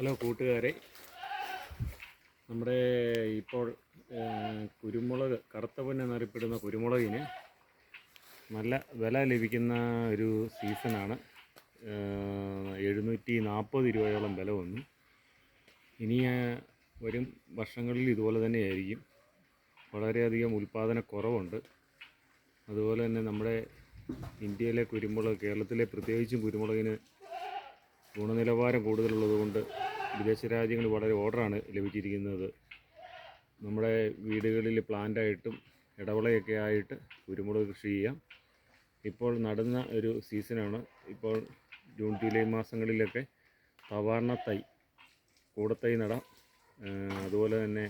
Hello കൂട്ടുകാരെ. നമ്മുടെ ഇപ്പോൾ കുരുമുളക് കറുത്ത പൊന്ന് എന്നറിയപ്പെടുന്ന കുരുമുളകിന് നല്ല വില ലഭിക്കുന്ന ഒരു സീസണാണ്. എഴുന്നൂറ്റി നാൽപ്പത് രൂപയോളം വില വന്നു. ഇനി വരും വർഷങ്ങളിൽ ഇതുപോലെ തന്നെയായിരിക്കും. വളരെയധികം ഉൽപ്പാദന കുറവുണ്ട്. അതുപോലെ തന്നെ നമ്മുടെ ഇന്ത്യയിലെ കുരുമുളക് കേരളത്തിലെ പ്രത്യേകിച്ചും കുരുമുളകിന് ഗുണനിലവാരം കൂടുതലുള്ളതുകൊണ്ട് വിദേശ രാജ്യങ്ങളിൽ വളരെ ഓർഡറാണ് ലഭിച്ചിരിക്കുന്നത്. നമ്മുടെ വീടുകളിൽ പ്ലാന്റായിട്ടും ഇടവളയൊക്കെ ആയിട്ട് കുരുമുളക് കൃഷി ചെയ്യാം. ഇപ്പോൾ നടുന്ന ഒരു സീസണാണ്. ഇപ്പോൾ ജൂൺ ജൂലൈ മാസങ്ങളിലൊക്കെ സവാർണ തൈ കൂടത്തൈ നടാം. അതുപോലെ തന്നെ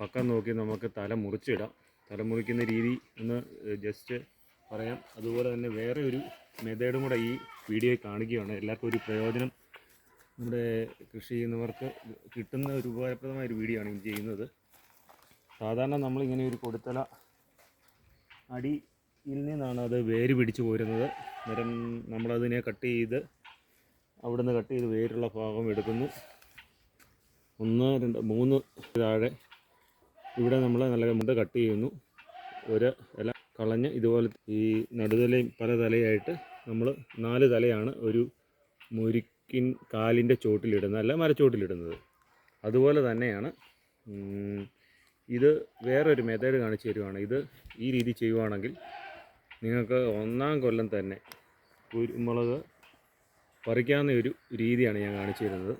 പക്കം നോക്കി നമുക്ക് തല മുറിച്ചിടാം. തല മുറിക്കുന്ന രീതി ഒന്ന് ജസ്റ്റ് പറയാം. അതുപോലെ തന്നെ വേറെ ഒരു മെത്തേഡും കൂടെ ഈ വീഡിയോ കാണിക്കുകയാണ് എല്ലാവർക്കും ഒരു പ്രയോജനം. നമ്മുടെ കൃഷി ചെയ്യുന്നവർക്ക് കിട്ടുന്ന ഒരു ഉപകാരപ്രദമായ ഒരു വീഡിയോ ആണ് ഇത് ചെയ്യുന്നത്. സാധാരണ നമ്മളിങ്ങനെ ഒരു കൊടുത്തല അടിയിൽ നിന്നാണ് അത് വേര് പിടിച്ചു പോരുന്നത്. അന്നേരം നമ്മളതിനെ കട്ട് ചെയ്ത് അവിടെ നിന്ന് കട്ട് ചെയ്ത് വേരുള്ള ഭാഗം എടുക്കുന്നു. ഒന്ന് രണ്ട് മൂന്ന് താഴെ. ഇവിടെ നമ്മൾ നല്ല മുണ്ട് കട്ട് ചെയ്യുന്നു. ഒരു ഇല കളഞ്ഞ് ഇതുപോലെ ഈ നടുതലയും പല തലയായിട്ട് നമ്മൾ നാല് തലയാണ് ഒരു മുരിക്കിൻ കാലിന്റെ ചോട്ടിലിടുന്നത് അല്ല മരച്ചോട്ടിലിടുന്നത് അതുപോലെ തന്നെയാണ് ഇത് വേറൊരു മെത്തേഡ് കാണിച്ചു തരുവാണ്. ഇത് ഈ രീതി ചെയ്യുവാണെങ്കിൽ നിങ്ങൾക്ക് ഒന്നാം കൊല്ലം തന്നെ കുരുമുളക് പറിക്കാവുന്ന ഒരു രീതിയാണ് ഞാൻ കാണിച്ചു തരുന്നത്.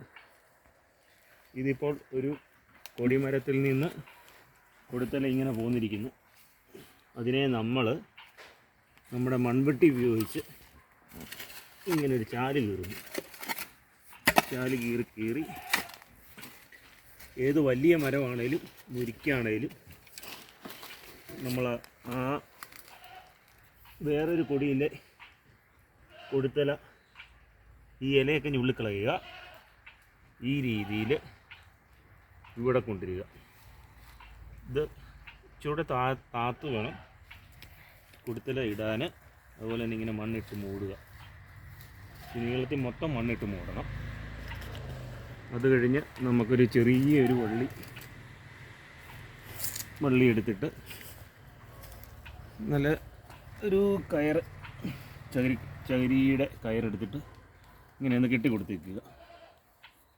ഇതിപ്പോൾ ഒരു കൊടിമരത്തിൽ നിന്ന് കൊടുത്തല ഇങ്ങനെ പോന്നിരിക്കുന്നു. അതിനെ നമ്മൾ നമ്മുടെ മൺവെട്ടി ഉപയോഗിച്ച് ഇങ്ങനെ ഒരു ചാൽ കീറുന്നു ചാൽ കീറി കീറി. ഏത് വലിയ മരമാണേലും മുരിക്കാണേലും നമ്മൾ ആ വേറൊരു കൊടിയിലെ കൊടുത്തല ഈ ഇലയൊക്കെ ഞുള്ളിക്കളയുക ഈ രീതിയിൽ ഇവിടെ കൊണ്ടിരിക്കുക ഇത് ഇച്ചിരൂടെ താ താത്ത് വേണം. കുടുത്തല ഇടാൻ അതുപോലെ തന്നെ ഇങ്ങനെ മണ്ണിട്ട് മൂടുക. നീളത്തിൽ മൊത്തം മണ്ണിട്ട് മൂടണം. അത് കഴിഞ്ഞ് നമുക്കൊരു ചെറിയൊരു വള്ളി വള്ളി എടുത്തിട്ട് നല്ല ഒരു കയർ ചകിരി ചകിരിയുടെ കയറെടുത്തിട്ട് ഇങ്ങനെ ഒന്ന് കെട്ടി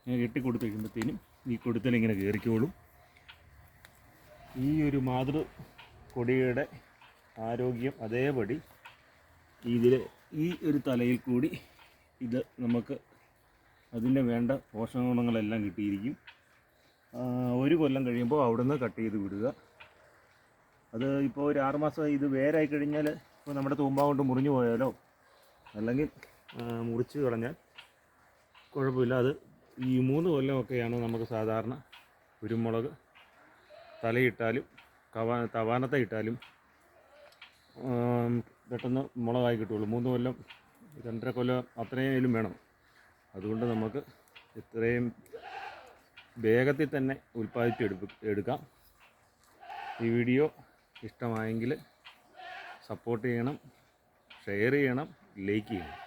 ഇങ്ങനെ കെട്ടി കൊടുത്തേക്കുമ്പോഴത്തേനും ഈ കൊടുത്തൽ ഇങ്ങനെ കയറിക്കോളും. ഈ ഒരു മാതൃ കൊടിയുടെ ആരോഗ്യം അതേപടി ഇതിൽ ഈ ഒരു തലയിൽ കൂടി ഇത് നമുക്ക് അതിന്റെ വേണ്ട പോഷക ഗുണങ്ങളെല്ലാം കിട്ടിയിരിക്കും ഒരു കൊല്ലം കഴിയുമ്പോൾ അവിടുന്ന് കട്ട് ചെയ്ത് വിടുക. അത് ഇപ്പോൾ ഒരു ആറുമാസം ഇത് വേരായി കഴിഞ്ഞാൽ ഇപ്പോൾ നമ്മുടെ തൂമ്പ കൊണ്ട് മുറിഞ്ഞു പോയാലോ? അല്ലെങ്കിൽ മുറിച്ച് കളഞ്ഞാൽ കുഴപ്പമില്ല. അത് ഈ മൂന്ന് കൊല്ലമൊക്കെയാണ് നമുക്ക് സാധാരണ കുരുമുളക് തലയിട്ടാലും കവാ തവാനത്തെ ഇട്ടാലും പെട്ടെന്ന് മുളകായി കിട്ടുള്ളൂ മൂന്ന് കൊല്ലം രണ്ടര കൊല്ലം അത്രയും വേണം. അതുകൊണ്ട് നമുക്ക് ഇത്രയും വേഗത്തിൽ തന്നെ ഉൽപ്പാദിപ്പിച്ചെടുപ്പ് എടുക്കാം. ഈ വീഡിയോ ഇഷ്ടമായെങ്കിൽ സപ്പോർട്ട് ചെയ്യണം ഷെയർ ചെയ്യണം ലൈക്ക് ചെയ്യണം.